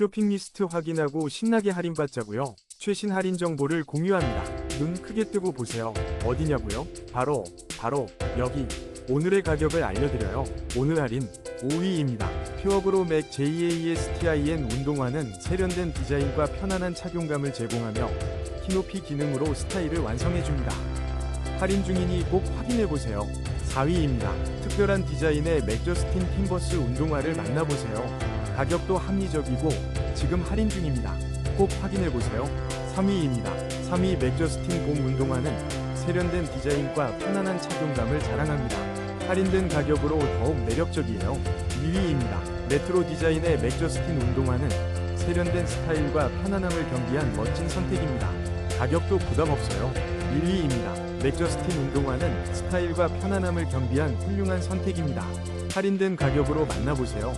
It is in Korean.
쇼핑 리스트 확인하고 신나게 할인받자고요. 최신 할인 정보를 공유합니다. 눈 크게 뜨고 보세요. 어디냐고요? 바로 바로 여기. 오늘의 가격을 알려드려요. 오늘 할인 5위입니다. 퓨어그로 맥 JASTIN 운동화는 세련된 디자인과 편안한 착용감을 제공하며 키높이 기능으로 스타일을 완성해줍니다. 할인 중이니 꼭 확인해보세요. 4위입니다. 특별한 디자인의 맥저스틴 팀버스 운동화를 만나보세요. 가격도 합리적이고 지금 할인 중입니다. 꼭 확인해보세요. 3위입니다. 3위 맥저스틴 봄 운동화는 세련된 디자인과 편안한 착용감을 자랑합니다. 할인된 가격으로 더욱 매력적이에요. 2위입니다. 레트로 디자인의 맥저스틴 운동화는 세련된 스타일과 편안함을 겸비한 멋진 선택입니다. 가격도 부담 없어요. 1위입니다. 맥저스틴 운동화는 스타일과 편안함을 겸비한 훌륭한 선택입니다. 할인된 가격으로 만나보세요.